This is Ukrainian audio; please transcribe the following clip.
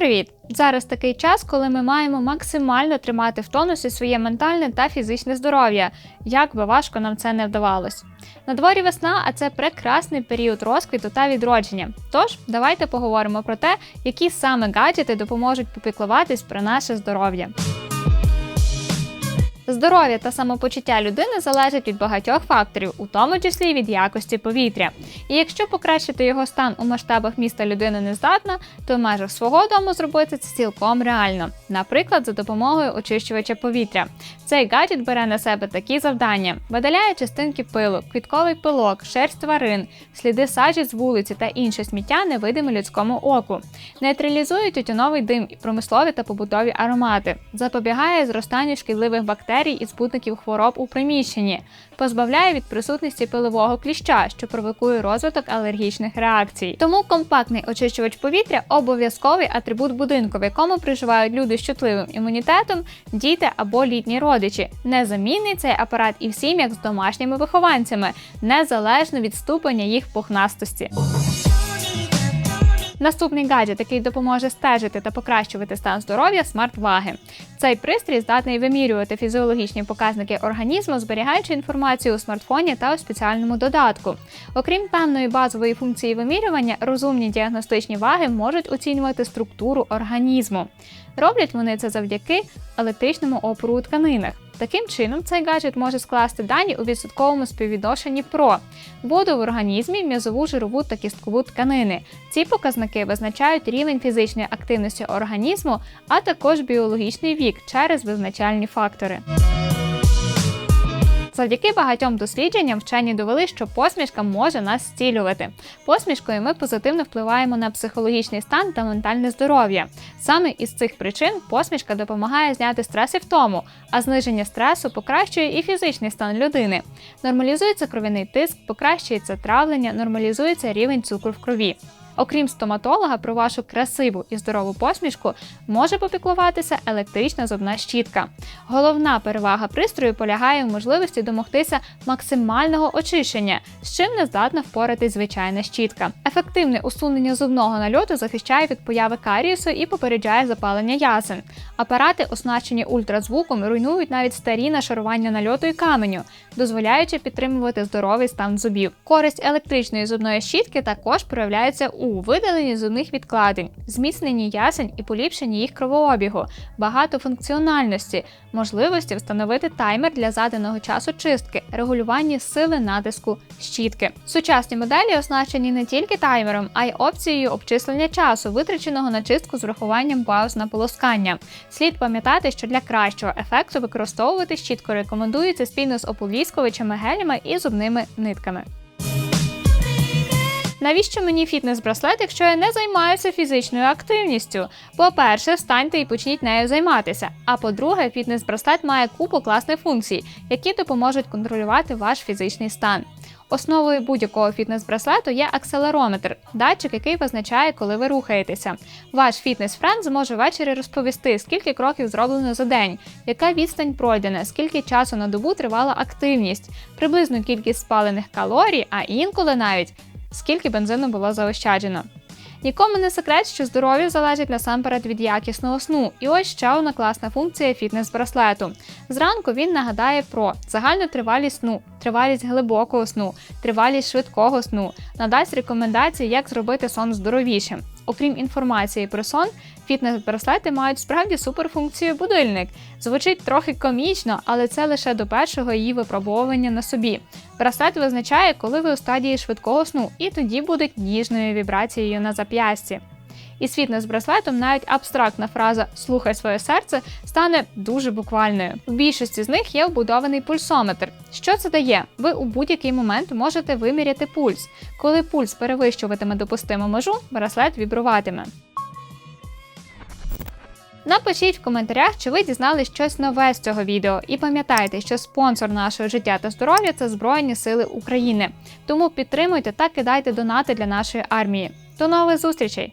привіт! Зараз такий час, коли ми маємо максимально тримати в тонусі своє ментальне та фізичне здоров'я, як би важко нам це не вдавалось. На дворі весна, а це прекрасний період розквіту та відродження. Тож давайте поговоримо про те, які саме гаджети допоможуть попіклуватись про наше здоров'я. Здоров'я та самопочуття людини залежить від багатьох факторів, у тому числі від якості повітря. І якщо покращити його стан у масштабах міста людина не здатна, то в межах свого дому зробити це цілком реально, наприклад, за допомогою очищувача повітря. Цей гаджет бере на себе такі завдання: видаляє частинки пилу, квітковий пилок, шерсть тварин, сліди сажі з вулиці та інше сміття невидиме людському оку, нейтралізує тютюновий дим і промислові та побутові аромати, запобігає зростанню шкідливих бактерій і збутників хвороб у приміщенні, позбавляє від присутності пилового кліща, що провокує розвиток алергічних реакцій. Тому компактний очищувач повітря обов'язковий атрибут будинку, в якому проживають люди з чутливим імунітетом, діти або літні родичі. Незамінний цей апарат і в сім'ях з домашніми вихованцями, незалежно від ступеня їх пухнастості. Наступний гаджет, який допоможе стежити та покращувати стан здоров'я смарт-ваги. Цей пристрій здатний вимірювати фізіологічні показники організму, зберігаючи інформацію у смартфоні та у спеціальному додатку. Окрім певної базової функції вимірювання, розумні діагностичні ваги можуть оцінювати структуру організму. Роблять вони це завдяки електричному опору у тканинах. Таким чином, цей гаджет може скласти дані у відсотковому співвідношенні про воду в організмі, м'язову жирову та кісткову тканини. Ці показники визначають рівень фізичної активності організму, а також біологічний вік через визначальні фактори. Завдяки багатьом дослідженням вчені довели, що посмішка може нас зцілювати. Посмішкою ми позитивно впливаємо на психологічний стан та ментальне здоров'я. Саме із цих причин посмішка допомагає зняти стрес і втому, а зниження стресу покращує і фізичний стан людини. Нормалізується кров'яний тиск, покращується травлення, нормалізується рівень цукру в крові. Окрім стоматолога, про вашу красиву і здорову посмішку може попіклуватися електрична зубна щітка. Головна перевага пристрою полягає в можливості домогтися максимального очищення, з чим не здатна впоратись звичайна щітка. Ефективне усунення зубного нальоту захищає від появи карієсу і попереджає запалення ясен. Апарати, оснащені ультразвуком, руйнують навіть старі нашарування нальоту і каменю, дозволяючи підтримувати здоровий стан зубів. Користь електричної зубної щітки також проявляється у видаленні зубних відкладень, зміцненні ясень і поліпшенні їх кровообігу, багатофункціональності, можливості встановити таймер для заданого часу чистки, регулюванні сили натиску щітки. Сучасні моделі оснащені не тільки таймером, а й опцією обчислення часу, витраченого на чистку з врахуванням пауз на полоскання. Слід пам'ятати, що для кращого ефекту використовувати щітку рекомендується спільно з оповіскувачами, гелями і зубними нитками. Навіщо мені фітнес-браслет, якщо я не займаюся фізичною активністю? По-перше, встаньте і почніть нею займатися. А по-друге, фітнес-браслет має купу класних функцій, які допоможуть контролювати ваш фізичний стан. Основою будь-якого фітнес-браслету є акселерометр, датчик, який визначає, коли ви рухаєтеся. Ваш фітнес-френд зможе ввечері розповісти, скільки кроків зроблено за день, яка відстань пройдена, скільки часу на добу тривала активність, приблизну кількість спалених калорій, а інколи навіть скільки бензину було заощаджено. Нікому не секрет, що здоров'я залежить насамперед від якісного сну. І ось ще одна класна функція фітнес-браслету. Зранку він нагадає про загальну тривалість сну, тривалість глибокого сну, тривалість швидкого сну, надасть рекомендації, як зробити сон здоровішим. Окрім інформації про сон, фітнес-браслети мають справді суперфункцію будильник. Звучить трохи комічно, але це лише до першого її випробовування на собі. Браслет визначає, коли ви у стадії швидкого сну, і тоді будуть ніжною вібрацією на зап'ясті. І з фітнес-браслетом навіть абстрактна фраза Слухай своє серце стане дуже буквальною. В більшості з них є вбудований пульсометр. Що це дає? Ви у будь-який момент можете виміряти пульс. Коли пульс перевищуватиме допустиму межу, браслет вібруватиме. Напишіть в коментарях, чи ви дізнали щось нове з цього відео, і пам'ятайте, що спонсор нашого життя та здоров'я це Збройні Сили України. Тому підтримуйте та кидайте донати для нашої армії. До нових зустрічей!